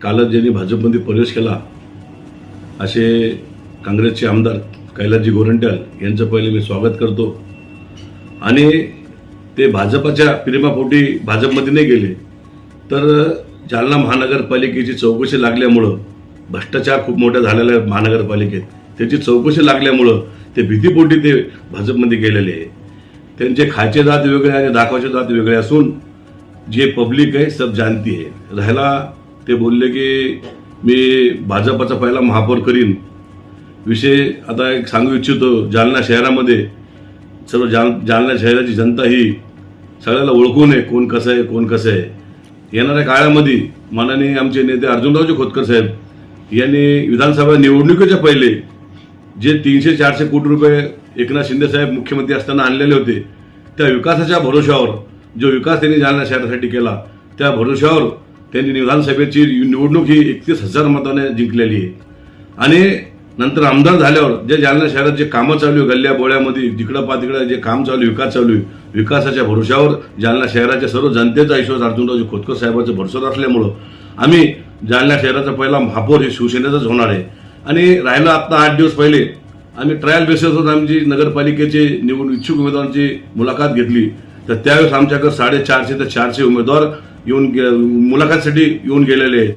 कालच ज्यांनी भाजपमध्ये प्रवेश केला असे काँग्रेसचे आमदार कैलासजी गोरंट्याल यांचं पहिले मी स्वागत करतो. आणि ते भाजपाच्या प्रेमापोटी भाजपमध्ये नाही गेले तर जालना महानगरपालिकेची चौकशी लागल्यामुळं भ्रष्टाचार खूप मोठा झालेला आहे महानगरपालिकेत त्याची चौकशी लागल्यामुळं ते भीतीपोटी ते भाजपमध्ये गेलेले आहे. त्यांचे खायचे दात वेगळे आणि दाखवायचे दात वेगळे असून जे पब्लिक आहे सब जानती आहे. राहिला ते बोलले की मी भाजपाचा पहिला महापौर करीन. विषय आता एक सांगू इच्छितो जालना शहरामध्ये सर्व जाल जालना शहराची जनता ही सगळ्याला ओळखून आहे कोण कसं आहे कोण कसं आहे. येणाऱ्या काळामध्ये माननीय आमचे नेते अर्जुनरावजी खोतकर साहेब यांनी विधानसभा निवडणुकीच्या पहिले जे तीनशे चारशे कोटी रुपये एकनाथ शिंदे साहेब मुख्यमंत्री असताना आणलेले होते त्या विकासाच्या भरोशावर जो विकास त्यांनी जालना शहरासाठी केला त्या भरोशावर त्यांनी विधानसभेची निवडणूक ही एकतीस हजार मताने जिंकलेली आहे. आणि नंतर आमदार झाल्यावर जे जालना शहरात जे कामं चालू आहे गल्ल्या बोळ्यामध्ये जिकडं पा तिकडं जे काम चालू आहे विकास चालू आहे विकासाच्या भरोशावर जालना शहराच्या सर्व जनतेचा विश्वास अर्जुनरावजी खोतकर साहेबांचा भरोसा असल्यामुळं आम्ही जालना शहराचा पहिला महापौर हे शिवसेनेचाच होणार आहे. आणि राहिलं आत्ता आठ दिवस पहिले आम्ही ट्रायल बेसिसवर आमची नगरपालिकेचे निवडणूक इच्छुक उमेदवारांची मुलाखत घेतली. तर त्यावेळेस आमच्याकडे साडेचारशे ते चारशे उमेदवार येऊन गे- मुलाखतीसाठी येऊन गेलेले आहेत.